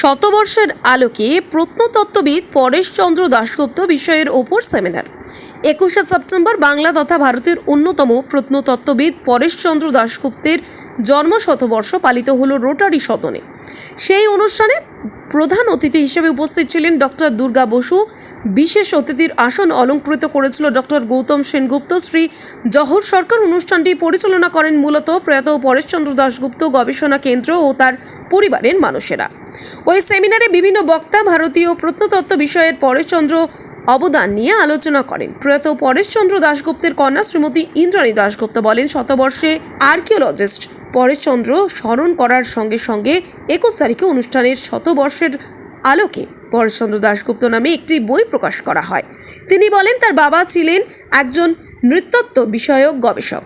শতবর্ষের আলোকে প্রত্নতত্ত্ববিদ পরেশচন্দ্র দাশগুপ্ত বিষয়ের ওপর সেমিনার। একুশে সেপ্টেম্বর বাংলা তথা ভারতের অন্যতম প্রত্নতত্ত্ববিদ পরেশচন্দ্র দাশগুপ্তের জন্ম শতবর্ষ পালিত হলো রোটারি সদনে। সেই অনুষ্ঠানে প্রধান অতিথি হিসেবে উপস্থিত ছিলেন ডক্টর দুর্গা বসু। বিশেষ অতিথির আসন অলঙ্কৃত করেছিল ডক্টর গৌতম সেনগুপ্ত। শ্রী জহর সরকার অনুষ্ঠানটি পরিচালনা করেন মূলত প্রয়াত পরেশচন্দ্র দাশগুপ্ত গবেষণা কেন্দ্র ও তার পরিবারের মানুষেরা। ওই সেমিনারে বিভিন্ন বক্তা ভারতীয় প্রত্নতত্ত্ব বিষয়ের পরেশচন্দ্র অবদান নিয়ে আলোচনা করেন। প্রয়াত পরেশচন্দ্র দাশগুপ্তের কন্যা শ্রীমতী ইন্দ্রাণী দাশগুপ্ত বলেন, শতবর্ষে আর্কিওলজিস্ট পরেশচন্দ্র স্মরণ করার সঙ্গে সঙ্গে একুশ তারিখে অনুষ্ঠানের শতবর্ষের আলোকে পরেশচন্দ্র দাশগুপ্ত নামে একটি বই প্রকাশ করা হয়। তিনি বলেন, তার বাবা ছিলেন একজন নৃত্যত্ব বিষয়ক গবেষক।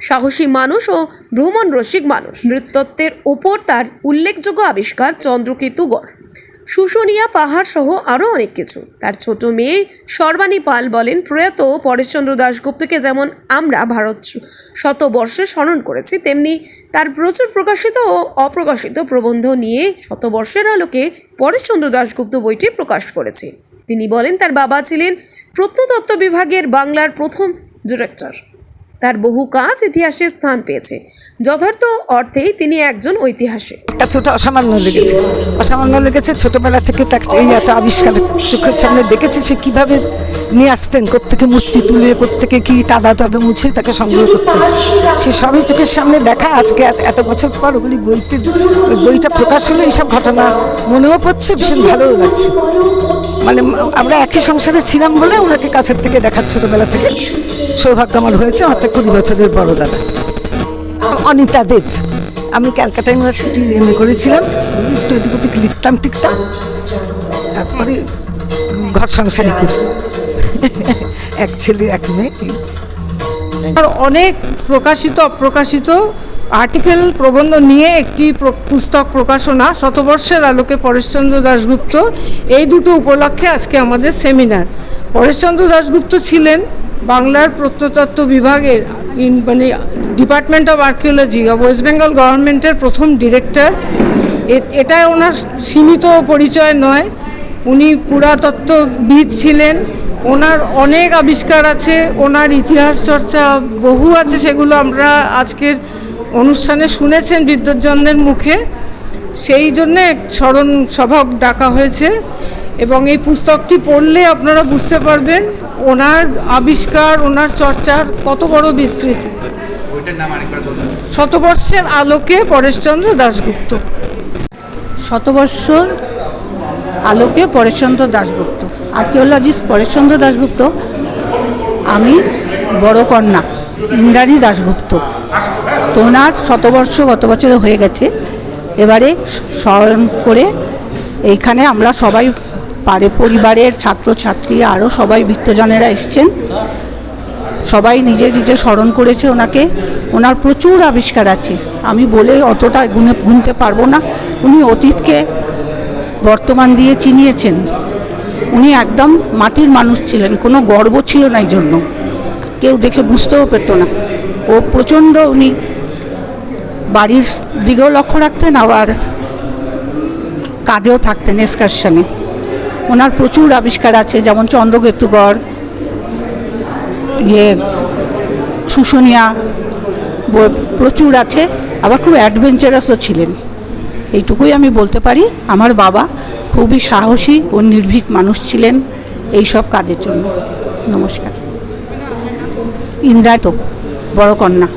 সাহসী মানুষ ও ভ্রমণ রসিক মানুষ। নৃত্যত্বের ওপর তার উল্লেখযোগ্য আবিষ্কার চন্দ্রকেতু গড়। শুশুনিয়া পাহাড় সহ আরও অনেক কিছু। তার ছোট মেয়ে সর্বাণী পাল বলেন, প্রয়াত পরেশচন্দ্র দাশগুপ্তকে যেমন আমরা ভারত শতবর্ষে স্মরণ করেছি, তেমনি তার প্রচুর প্রকাশিত ও অপ্রকাশিত প্রবন্ধ নিয়ে শতবর্ষের আলোকে পরেশচন্দ্র দাশগুপ্ত বইটি প্রকাশ করেছে। তিনি বলেন, তার বাবা ছিলেন প্রত্নতত্ত্ব বিভাগের বাংলার প্রথম ডিরেক্টর। তার বহু কাজ ইতিহাসে স্থান পেয়েছে। যথার্থ অর্থেই তিনি একজন ঐতিহাসিক। একটা ছোট অসামান্য লেগেছে। অসামান্য লেগেছে ছোটবেলা থেকে তার এই এত আবিষ্কার চোখের সামনে দেখেছি সে কীভাবে নিয়ে আসতেন, কোত্থেকে মূর্তি তুলে, কোত্থেকে কি কাদা টাদা মুছে তাকে সংগ্রহ করতেন। সে সবই চোখের সামনে দেখা আজকে এত বছর পর ওগুলি বইতে বইটা প্রকাশ হলো, এইসব ঘটনা মনেও পড়ছে, ভীষণ ভালোও লাগছে। মানে আমরা একই সংসারে ছিলাম বলে ওনাকে কাছের থেকে দেখার ছোটবেলা থেকে সৌভাগ্য আমার হয়েছে হচ্ছে কুড়ি বছরের বড় দাদা। অনিতা দেব, আমি ক্যালকাটা ইউনিভার্সিটি এ করেছিলাম এদিক ওদিক লিখতাম, টিকতাম, তারপরে ঘর সংসারই করি। এক ছেলে, এক মেয়ে। আর অনেক প্রকাশিত, অপ্রকাশিত আর্টিকেল প্রবন্ধ নিয়ে একটি পুস্তক প্রকাশনা, শতবর্ষের আলোকে পরেশচন্দ্র দাশগুপ্ত। এই দুটো উপলক্ষে আজকে আমাদের সেমিনার পরেশচন্দ্র দাশগুপ্ত ছিলেন বাংলার প্রত্নতত্ত্ব বিভাগের মানে department of archaeology West Bengal গভর্নমেন্টের প্রথম ডিরেক্টর এটা ওনার সীমিত পরিচয় নয়। উনি পুরাতত্ত্ববিদ ছিলেন। ওনার অনেক আবিষ্কার আছে, ওনার ইতিহাস চর্চা বহু আছে সেগুলো আমরা আজকের অনুষ্ঠানে শুনেছেন বিদ্যুৎজনদের মুখে। সেই জন্যে স্মরণ সভা ডাকা হয়েছে। এবং এই পুস্তকটি পড়লে আপনারা বুঝতে পারবেন ওনার আবিষ্কার, ওনার চর্চার কত বড় বিস্তৃতি। শতবর্ষের আলোকে পরেশচন্দ্র দাশগুপ্ত। শতবর্ষর আলোকে পরেশচন্দ্র দাশগুপ্ত। আর্কিওলজিস্ট পরেশচন্দ্র দাশগুপ্ত, আমি বড় কন্যা, ইন্দ্রাণী দাশগুপ্ত। তো ওনার শতবর্ষ গত বছরে হয়ে গেছে। এবারে স্মরণ করে এইখানে আমরা সবাই পারে। পরিবারের ছাত্রছাত্রী আরও সবাই বৃত্তজনেরা এসছেন। সবাই নিজে নিজে স্মরণ করেছে ওনাকে। ওনার প্রচুর আবিষ্কার আছে। আমি বলে অতটা গুনে গুনতে পারব না। উনি অতীতকে বর্তমান দিয়ে চিনিয়েছেন। উনি একদম মাটির মানুষ ছিলেন, কোনো গর্ব ছিল না এই জন্য কেউ দেখে বুঝতেও পেত না। ও প্রচণ্ড উনি বাড়ির দিকেও লক্ষ্য রাখতেন, আবার কাজেও থাকতেন এসকারশনে ওনার প্রচুর আবিষ্কার আছে, যেমন চন্দ্রকেতুগড় ইয়ে শুশুনিয়া প্রচুর আছে। আবার খুব অ্যাডভেঞ্চারাসও ছিলেন। এইটুকুই আমি বলতে পারি। আমার বাবা খুবই সাহসী ও নির্ভীক মানুষ ছিলেন এই সব কাজের জন্য। নমস্কার। ইন্দ্রা তো বড় কন্যা।